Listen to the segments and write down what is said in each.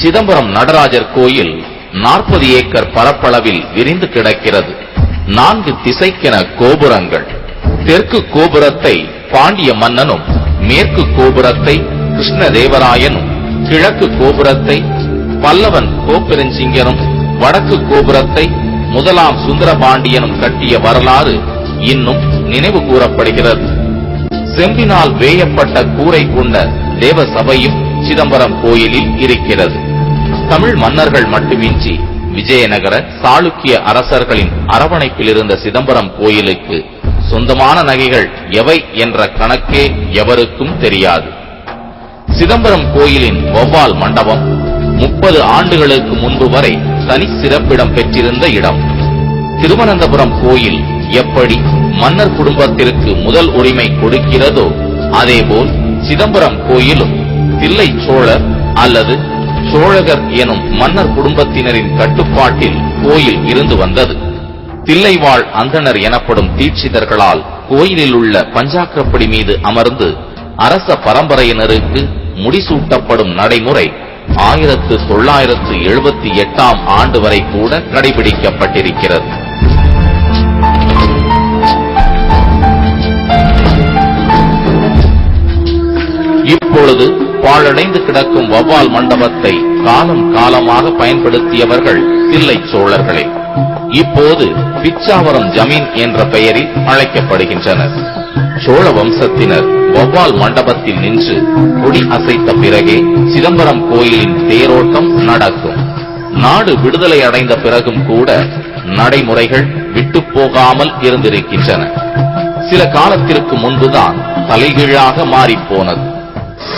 சிதம்பரம் நடராஜர் கோயில் நாற்பது ஏக்கர் பரப்பளவில் விரிந்து கிடக்கிறது. நான்கு திசைக்கென கோபுரங்கள். தெற்கு கோபுரத்தை பாண்டிய மன்னனும் மேற்கு கோபுரத்தை கிருஷ்ணதேவராயனும் கிழக்கு கோபுரத்தை பல்லவன் கோப்பெருஞ்சிங்கனும் வடக்கு கோபுரத்தை முதலாம் சுந்தரபாண்டியனும் கட்டிய வரலாறு இன்னும் நினைவு கூறப்படுகிறது. செம்பினால் வேயப்பட்ட கூரை கொண்ட தேவசபையும் சிதம்பரம் கோயிலில் இருக்கிறது. தமிழ் மன்னர்கள் மட்டுமின்றி விஜயநகர சாளுக்கிய அரசர்களின் அரவணைப்பில் இருந்த சிதம்பரம் கோயிலுக்கு சொந்தமான நகைகள் எவை என்ற கணக்கே எவருக்கும் தெரியாது. சிதம்பரம் கோயிலின் வௌவால் மண்டபம் முப்பது ஆண்டுகளுக்கு முன்பு வரை தனி சிறப்பிடம் பெற்றிருந்த இடம். திருவனந்தபுரம் கோயில் எப்படி மன்னர் குடும்பத்திற்கு முதல் உரிமை கொடுக்கிறதோ அதேபோல் சிதம்பரம் கோயிலும் தில்லை சோழர் அல்லது சோழகர் எனும் மன்னர் குடும்பத்தினரின் கட்டுப்பாட்டில் கோயில் இருந்து வந்தது. தில்லைவாழ் அந்தணர் எனப்படும் தீட்சிதர்களால் கோயிலில் உள்ள பஞ்சாக்கரப்படி மீது அமர்ந்து அரச பரம்பரையினருக்கு முடிசூட்டப்படும் நடைமுறை ஆயிரத்து தொள்ளாயிரத்து எழுபத்தி எட்டாம் ஆண்டு வரை கூட கடைபிடிக்கப்பட்டிருக்கிறது. இப்பொழுது பாழடைந்து கிடக்கும் வவ்வால் மண்டபத்தை காலம் காலமாக பயன்படுத்தியவர்கள் தில்லை சோழர்களே. இப்போது பிச்சாவரம் ஜமீன் என்ற பெயரில் அழைக்கப்படுகின்றனர். சோழ வம்சத்தினர் வவ்வால் மண்டபத்தில் நின்று கொடி அசைத்த பிறகே சிதம்பரம் கோயிலின் தேரோட்டம் நடக்கும். நாடு விடுதலை அடைந்த பிறகும் கூட நடைமுறைகள் விட்டு போகாமல் இருந்திருக்கின்றன. சில காலத்திற்கு முன்புதான் தலைகீழாக மாறிப்போனது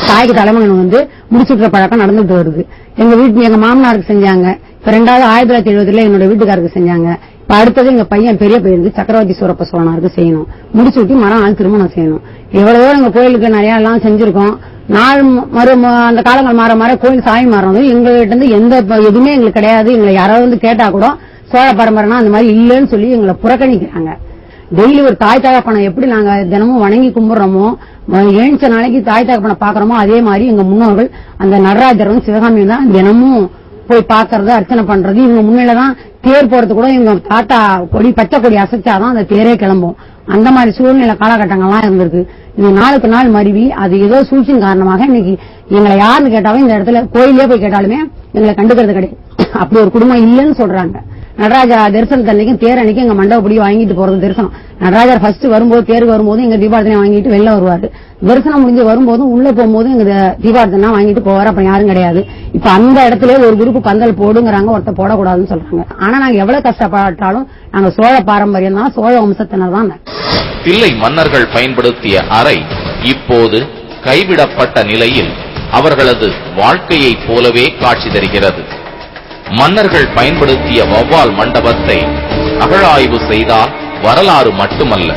தாய்க்கு தலைமகன் வந்து முடிச்சுக்கிற பழக்கம் நடந்துட்டு வருது. எங்க வீட்டு எங்க மாமனாருக்கு செஞ்சாங்க. இப்ப ரெண்டாவது ஆயிரத்தி தொள்ளாயிரத்தி எழுபதுல என்னோட வீட்டுக்காருக்கு செஞ்சாங்க. இப்ப அடுத்தது எங்க பையன் பெரிய பையனுக்கு சக்கரவர்த்தி சூரப்ப சோழனாருக்கு செய்யணும். முடிச்சு விட்டு மரம் திருமணம் செய்யணும். எவ்வளவோ எங்க கோயிலுக்கு நிறைய எல்லாம் செஞ்சிருக்கோம். நாள் மறு அந்த காலங்கள் மாற மாற கோயில் சாமி மாறணும். எங்ககிட்ட இருந்து எந்த எதுவுமே எங்களுக்கு கிடையாது. எங்களை யாராவது வந்து கேட்டா கூட சோழ பரம்பரைனா அந்த மாதிரி இல்லைன்னு சொல்லி எங்களை புறக்கணிக்கிறாங்க. டெய்லி ஒரு தாய் தகப்பனை எப்படி நாங்க தினமும் வணங்கி கும்பிடுறோமோ எழுந்த நாளைக்கு தாய் தகப்பனை பாக்குறோமோ அதே மாதிரி எங்க முன்னோர்கள் அந்த நடராஜரும் சிவகாமியும் தான் தினமும் போய் பாக்குறது அர்ச்சனை பண்றது. இவங்க முன்னிலதான் தேர் போறது கூட இவங்க தாத்தா கொடி பச்சை கொடி அசைச்சாதான் அந்த தேரே கிளம்பும். அந்த மாதிரி சூழ்நிலை காலகட்டங்கள்லாம் இருந்திருக்கு. இது நாளுக்கு நாள் மருவி அது ஏதோ சூழ்ச்சியின் காரணமாக இன்னைக்கு எங்களை யாருன்னு கேட்டாலும் இந்த இடத்துல கோயிலே போய் கேட்டாலுமே எங்களை கண்டுக்கிறது கிடையாது. அப்படி ஒரு குடும்பம் இல்லைன்னு சொல்றாங்க. நடராஜா தரிசனத்து அன்னைக்கும் தேர் அன்னைக்கு எங்க மண்டபப்படி வாங்கிட்டு போறது தரிசனம். நடராஜர் ஃபர்ஸ்ட் வரும்போது தேருக்கு வரும்போது எங்க தீபார்த்தனை வாங்கிட்டு வெளில வருவாரு. தரிசனம் முடிஞ்சு வரும்போதும் உள்ள போகும்போது எங்க தீபார்த்தனா வாங்கிட்டு போவாரு அப்ப யாரும் கிடையாது. இப்ப அந்த இடத்துல ஒரு குரூப் பந்தல் போடுங்கிறாங்க ஒருத்த போடக்கூடாதுன்னு சொல்றாங்க. ஆனா நாங்க எவ்வளவு கஷ்டப்பட்டாலும் நாங்க சோழ பாரம்பரியம் தான் சோழ வம்சத்தினர் தான். பிள்ளை மன்னர்கள் பயன்படுத்திய அறை இப்போது கைவிடப்பட்ட நிலையில் அவர்களது வாழ்க்கையைப் போலவே காட்சி தருகிறது. மன்னர்கள் பயன்படுத்திய வௌவால் மண்டபத்தை அகழாய்வு செய்தால் வரலாறு மட்டுமல்ல.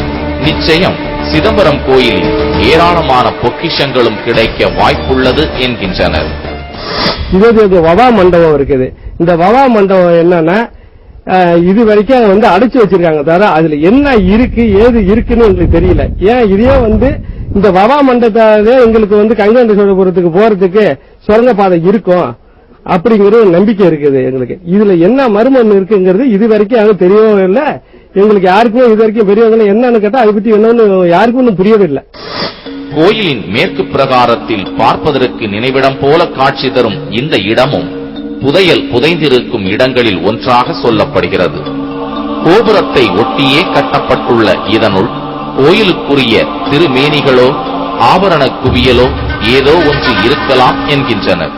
நிச்சயம் சிதம்பரம் கோயிலில் ஏராளமான பொக்கிஷங்களும் கிடைக்க வாய்ப்புள்ளது என்கின்றனர். இது இது வவா மண்டபம் இருக்குது. இந்த வவா மண்டபம் என்னன்னா இது வரைக்கும் வந்து அடைச்சு வச்சிருக்காங்க தவிர அதுல என்ன இருக்கு ஏது இருக்குன்னு எங்களுக்கு தெரியல. ஏன் இதே வந்து இந்த வவா மண்டபத்தாலே எங்களுக்கு வந்து கங்கை சோழபுரத்துக்கு போறதுக்கு சுரங்க பாதை இருக்கும். அப்படிங்கிற ஒரு நம்பிக்கை இருக்குது எங்களுக்கு. இதுல என்ன மர்மம் இருக்குங்கிறது இது வரைக்கும் அது தெரியவும் இல்லை. எங்களுக்கு யாருக்குமே இது வரைக்கும் பெரியவங்க என்னன்னு கேட்டா அதை பத்தி என்னன்னு யாருக்கும் ஒன்றும் புரியவில்லை கோயிலின் மேற்கு பிரகாரத்தில் பார்ப்பதற்கு நினைவிடம் போல காட்சி தரும் இந்த இடமும் புதையல் புதைந்திருக்கும் இடங்களில் ஒன்றாக சொல்லப்படுகிறது. கோபுரத்தை ஒட்டியே கட்டப்பட்டுள்ள இதனுள் கோயிலுக்குரிய திருமேனிகளோ ஆபரண குவியலோ ஏதோ ஒன்று இருக்கலாம் என்கின்றனர்.